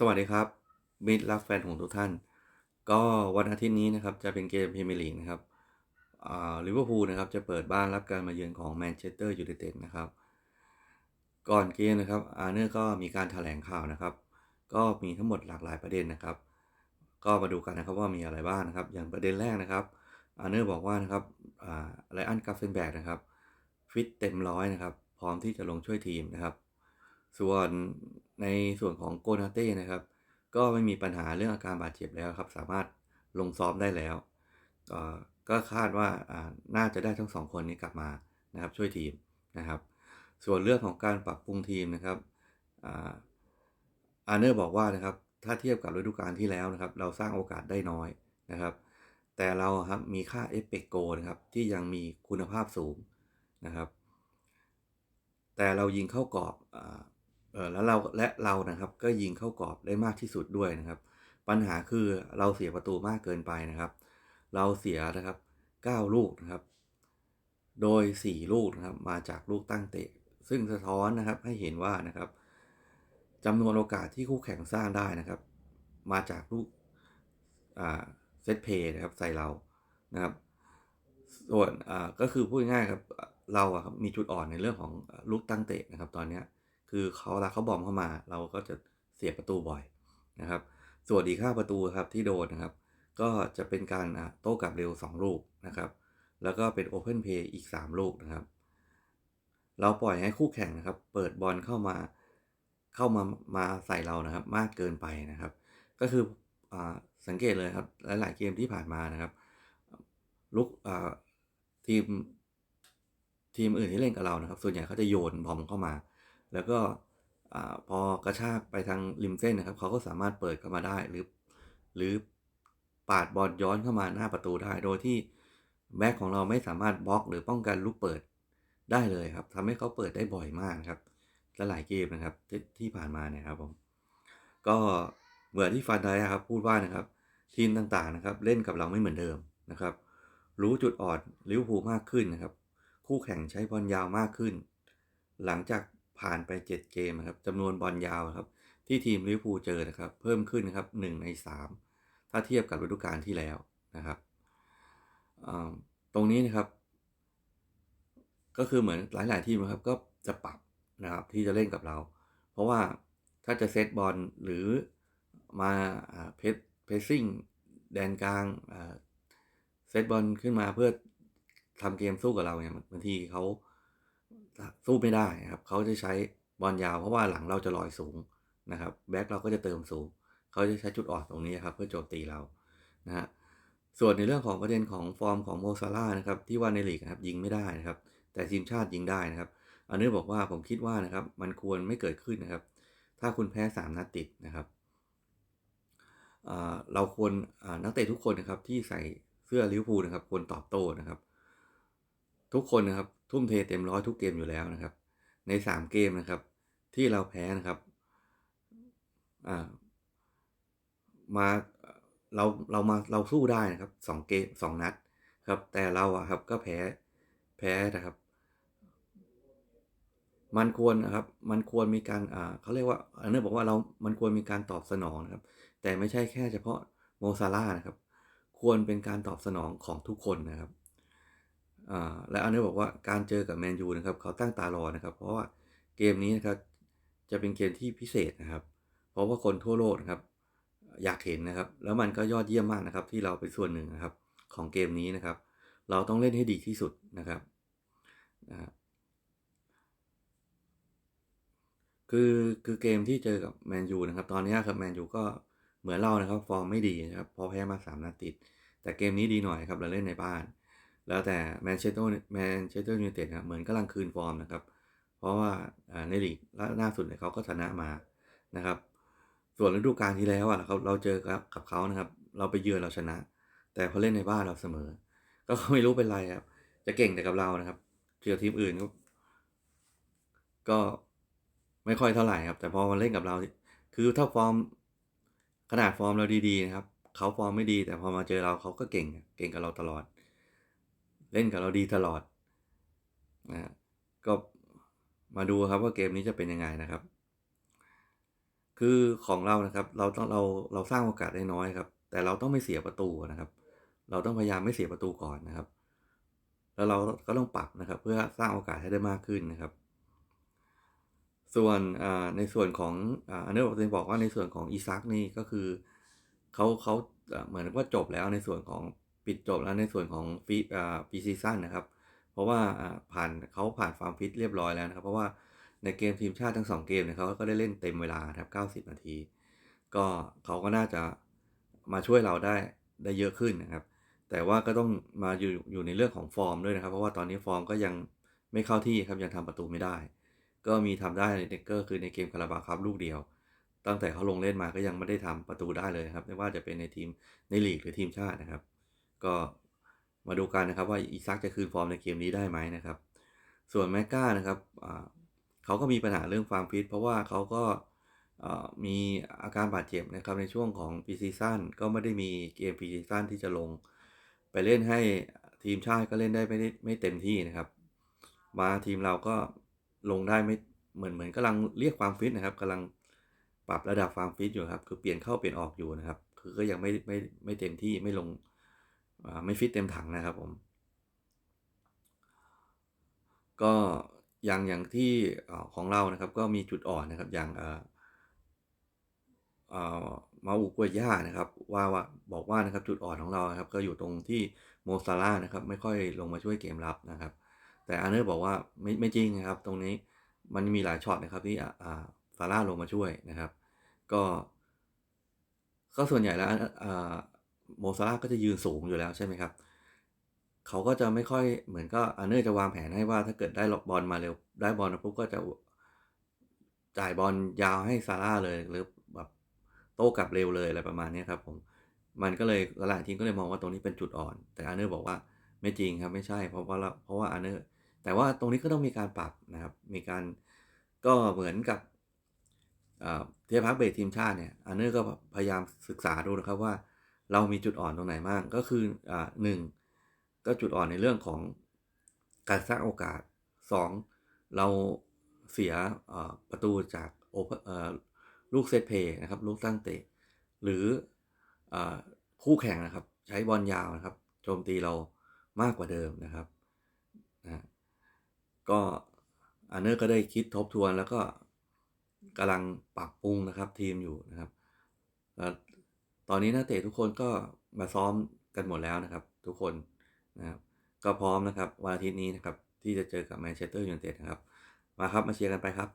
สวัสดีครับมิตรรักแฟนของทุกท่าน ก็วันอาทิตย์นี้นะครับจะเป็นเกมพรีเมียร์ลีกนะครับลิเวอร์พูลนะครับจะเปิดบ้านรับการมาเยือนของแมนเชสเตอร์ยูไนเต็ดนะครับ ก่อนเกมนะครับอาร์เนอร์ก็มีการถแถลงข่าวนะครับ ก็มีทั้งหมดหลากหลายประเด็นนะครับ ก็มาดูกันนะครับว่ามีอะไรบ้างนะครับ อย่างประเด็นแรกนะครับอาร์เนอร์บอกว่านะครับไลอันกาเฟนแบกนะครับฟิตเต็มร้อยนะครับ พร้อมที่จะลงช่วยทีมนะครับ ส่วนในส่วนของโกนาเต้นะครับ ก็ไม่มีปัญหาเรื่องอาการบาดเจ็บแล้วครับ สามารถลงซ้อมได้แล้ว ก็คาดว่าน่าจะได้ทั้งสองคนนี้กลับมานะครับ ช่วยทีมนะครับ ส่วนเรื่องของการปรับปรุงทีมนะครับอาร์เนอร์บอกว่านะครับ ถ้าเทียบกับฤดูกาลที่แล้วนะครับ เราสร้างโอกาสได้น้อยนะครับ แต่เราครับมีค่าเอฟเฟกโกนะครับ ที่ยังมีคุณภาพสูงนะครับ แต่เรายิงเข้ากรอบ แล้วเราและเรานะครับก็ยิงเข้ากรอบได้มากที่สุดด้วยนะครับ ปัญหาคือเราเสียประตูมากเกินไปนะครับ เราเสียนะครับ9ลูกนะครับ โดย 4 ลูกนะครับมาจากลูกตั้งเตะ ซึ่งสะท้อนนะครับให้เห็นว่านะครับจำนวนโอกาสที่คู่แข่งสร้างได้นะครับ มาจากลูกเซตเพย์นะครับใส่เรานะครับ ส่วนก็คือพูดง่ายครับเราอะครับมีจุดอ่อนในเรื่องของลูกตั้งเตะนะครับตอนนี้ คือเขาเวลาเขาบอมเข้ามา เราก็จะเสียประตูบ่อยนะครับ ส่วนอีกค่าประตูครับที่โดนนะครับ ก็จะเป็นการโต้กลับเร็ว 2 ลูกนะครับ แล้วก็เป็นโอเพนเพย์อีก 3 ลูกนะครับ เราปล่อยให้คู่แข่งนะครับ เปิดบอลเข้ามาเข้ามามาใส่เรานะครับ มากเกินไปนะครับ ก็คืออสังเกตเลยครับหลาย ๆ เกมที่ผ่านมานะครับลุกทีมทีมอื่นที่เล่นกับเรานะครับ ส่วนใหญ่เขาจะโยนบอมเข้ามา แล้วก็พอกระชากไปทางริมเส้นนะครับเขาก็สามารถเปิดเข้ามาได้หรือ หรือปาดบอลย้อนเข้ามาหน้าประตูได้ โดยที่แบ็กของเราไม่สามารถบล็อกหรือป้องกันลูกเปิดได้เลยครับทำให้เขาเปิดได้บ่อยมากครับและหลายเกมนะครับทที่ผ่านมาเนี่ยครับผมก็เหมือนที่ฟานไดครับพูดว่านะครับ ทีมต่างๆนะครับ เล่นกับเราไม่เหมือนเดิมนะครับ รู้จุดอ่อนลิเวอร์พูลมากขึ้นนะครับ คู่แข่งใช้บอลยาวมากขึ้น หลังจาก ผ่านไป 7 เกมนะครับจำนวนบอลยาวครับที่ทีมลิเวอร์พูลเจอนะครับ เพิ่มขึ้นนะครับ1ใน 3 ถ้าเทียบกับฤดูกาลที่แล้วนะครับตรงนี้นะครับ ก็คือเหมือนหลาย ๆ ทีมนะครับก็จะปรับนะครับที่จะเล่นกับเรา เพราะว่าถ้าจะเซตบอลหรือมาเพสเพสซิ่งแดนกลางเซตบอลขึ้นมาเพื่อทำเกมสู้กับเราเนี่ยบางทีเขา สู้ไม่ได้ครับเขาจะใช้บอลยาว เพราะว่าหลังเราจะลอยสูงนะครับแบ็กเราก็จะเติมสูงเขาจะใช้จุดอ่อนตรงนี้ครับเพื่อโจมตีเรานะฮะส่วนในเรื่องของประเด็นของฟอร์มของโมซาร่านะครับที่ว่าในลีกนะครับยิงไม่ได้นะครับ แต่ทีมชาติยิงได้นะครับ อันนี้บอกว่าผมคิดว่านะครับมันควรไม่เกิดขึ้นนะครับ ถ้าคุณแพ้ 3 นัดติดนะครับเราควรนักเตะทุกคนนะครับที่ใส่เสื้อลิเวอร์พูลนะครับควรตอบโต้นะครับ ทุกคนนะครับ ทุ่มเทเต็มร้อยทุกเกมอยู่แล้วนะครับ ในสามเกมนะครับ ที่เราแพ้นะครับอ่ามาเราเรามาเราสู้ได้นะครับสองเกมสองนัดครับ แต่เราอะครับก็แพ้แพ้นะครับ มันควรนะครับ มันควรมีการอ่าเขาเรียกว่าอันนี้บอกว่าเรา มันควรมีการตอบสนองนะครับ แต่ไม่ใช่แค่เฉพาะโมซาร่านะครับ ควรเป็นการตอบสนองของทุกคนนะครับ และอันนี้บอกว่าการเจอกับแมนยูนะครับเขาตั้งตารอนะครับ เพราะว่าเกมนี้นะครับจะเป็นเกมที่พิเศษนะครับ เพราะว่าคนทั่วโลกนะครับ อยากเห็นนะครับ แล้วมันก็ยอดเยี่ยมมากนะครับ ที่เราเป็นส่วนหนึ่งนะครับของเกมนี้นะครับ เราต้องเล่นให้ดีที่สุดนะครับนะคือคือเกมที่เจอกับแมนยูนะครับ ตอนนี้ครับแมนยูก็เหมือนเรานะครับ ฟอร์มไม่ดีนะครับ พอแพ้มา3นัดติด แต่เกมนี้ดีหน่อยครับเราเล่นในบ้าน แล้วแต่แมนเชสเตอร์แมนเชสเตอร์ยูไนเต็ดนะเหมือนกำลังคืนฟอร์มนะครับ เพราะว่าในลีกล่าสุดเนี่ยเขาก็ชนะมานะครับ ส่วนฤดูกาลที่แล้วอะเราเราเจอกับกับเขานะครับ เราไปเยือนเราชนะ แต่พอเล่นในบ้านเราเสมอ ก็ไม่รู้เป็นไรครับ จะเก่งแต่กับเรานะครับเจอทีมอื่นก็ก็ไม่ค่อยเท่าไหร่ครับ แต่พอมาเล่นกับเรา คือถ้าฟอร์มขนาดฟอร์มเราดีๆนะครับเขาฟอร์มไม่ดี แต่พอมาเจอเราเขาก็เก่งเก่งกับเราตลอด เล่นกับเราดีตลอดนะก็มาดูครับว่าเกมนี้จะเป็นยังไงนะครับ คือของเรานะครับ เราต้องเราเราสร้างโอกาสได้น้อยครับ แต่เราต้องไม่เสียประตูนะครับ เราต้องพยายามไม่เสียประตูก่อนนะครับ แล้วเราก็ต้องปรับนะครับ เพื่อสร้างโอกาสให้ได้มากขึ้นนะครับ ส่วนในส่วนของอันนี้ผมจะบอกว่าในส่วนของอีซักนี่ก็คือเขาเขาเหมือนว่าจบแล้วในส่วนของ ปิดจบแล้วในส่วนของฟีปีซีซั่นนะครับ เพราะว่าผ่านเขาผ่านฟาร์มฟิตเรียบร้อยแล้วนะครับ เพราะว่าในเกมทีมชาติทั้ง 2 เกมเนี่ยเขาก็ได้เล่นเต็มเวลาครับ90 นาที ก็เขาก็น่าจะมาช่วยเราได้ได้เยอะขึ้นนะครับ แต่ว่าก็ต้องมาอยู่อยู่ในเรื่องของฟอร์มด้วยนะครับ เพราะว่าตอนนี้ฟอร์มก็ยังไม่เข้าที่ครับยังทำประตูไม่ได้ ก็มีทำได้ในเด็กเกอร์คือในเกมคาราบาครับลูกเดียว ตั้งแต่เขาลงเล่นมาก็ยังไม่ได้ทำประตูได้เลยครับไม่ว่าจะเป็นในทีมในลีกหรือทีมชาตินะครับ ก็มาดูกันนะครับว่าอีซักจะคืนฟอร์มในเกมนี้ได้ไหมนะครับ ส่วนแมกกานะครับเขาก็มีปัญหาเรื่องฟาร์มฟิตเพราะว่าเขาก็มีอาการบาดเจ็บนะครับในช่วงของปีซีซั่นก็ไม่ได้มีเกมปีซีซั่นที่จะลง ไปเล่นให้ทีมชาติก็เล่นได้ไม่ได้ไม่เต็มที่นะครับ มาทีมเราก็ลงได้ไม่เหมือนเหมือนกำลังเรียกความฟิตนะครับกำลังปรับระดับความฟิตอยู่ครับ คือเปลี่ยนเข้าเปลี่ยนออกอยู่นะครับ คือก็ยังไม่ไม่ไม่เต็มที่ไม่ลง ไม่ฟิตเต็มถังนะครับผม ก็อย่างอย่างที่ของเรานะครับก็มีจุดอ่อนนะครับอย่างมาอุกวยย่านะครับว่าว่าบอกว่านะครับจุดอ่อนของเราครับก็อยู่ตรงที่โมซาร่านะครับไม่ค่อยลงมาช่วยเกมรับนะครับ แต่อาร์เนอร์บอกว่าไม่ไม่จริงนะครับ ตรงนี้มันมีหลายช็อตนะครับที่อ่าซาร่าลงมาช่วยนะครับ ก็ก็ส่วนใหญ่แล้ว โมซาร่าก็จะยืนสูงอยู่แล้วใช่ไหมครับ เขาก็จะไม่ค่อยเหมือนก็อาร์เนอร์จะวางแผนให้ว่าถ้าเกิดได้บอลมาเร็ว ได้บอลปุ๊บก็จะจ่ายบอลยาวให้ซาร่าเลยหรือแบบโต้กลับเร็วเลยอะไรประมาณนี้ครับผม มันก็เลยหลายทีมก็เลยมองว่าตรงนี้เป็นจุดอ่อน แต่อาร์เนอร์บอกว่าไม่จริงครับไม่ใช่ เพราะว่าเพราะว่าอาร์เนอร์แต่ว่าตรงนี้ก็ต้องมีการปรับนะครับ มีการก็เหมือนกับเทียพักเบรทีมชาติเนี่ยอาร์เนอร์ก็พยายามศึกษาดูนะครับว่า เรามีจุดอ่อนตรงไหนบ้างก็คืออ่าหนึ่งก็จุดอ่อนในเรื่องของการสร้างโอกาส 2. เราเสียประตูจากโอลูกเซตเพย์นะครับลูกตั้งเตะ หรืออคู่แข่งนะครับ ใช้บอลยาวนะครับโจมตีเรามากกว่าเดิมนะครับนะก็อันเนอร์ก็ได้คิดทบทวนแล้วก็กำลังปรับปรุงนะครับทีมอยู่นะครับ ตอนนี้นักเตะทุกคนก็มาซ้อมกันหมดแล้วนะครับ ทุกคนนะครับก็พร้อมนะครับวันอาทิตย์นี้นะครับที่จะเจอกับแมนเชสเตอร์ยูไนเต็ดนะครับ มาครับมาเชียร์กันไปครับ